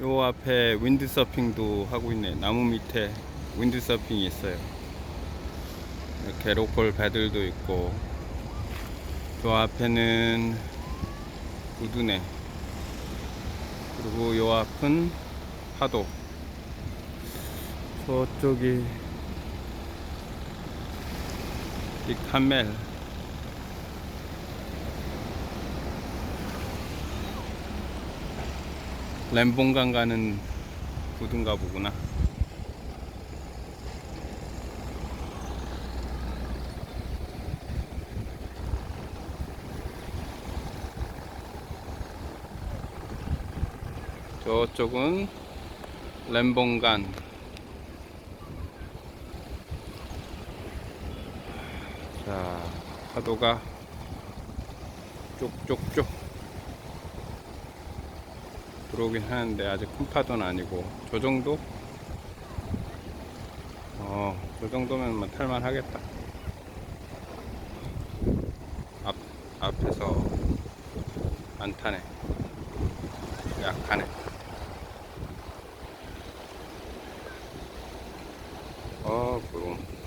요 앞에 윈드서핑도 하고 있네. 나무 밑에 윈드서핑이 있어요. 이렇게 로컬 배들도 있고, 저 앞에는 우두네. 그리고 요 앞은 파도. 저쪽이 이 카멜. 램봉강 가는 구든가 보구나. 저쪽은 램봉간. 자, 파도가 쪽쪽쪽 들어오긴 하는데 아직 큰 파도는 아니고 저 정도? 어, 저 정도면 뭐 탈만 하겠다. 앞, 앞에서 안 타네. 약하네. 어, 그럼.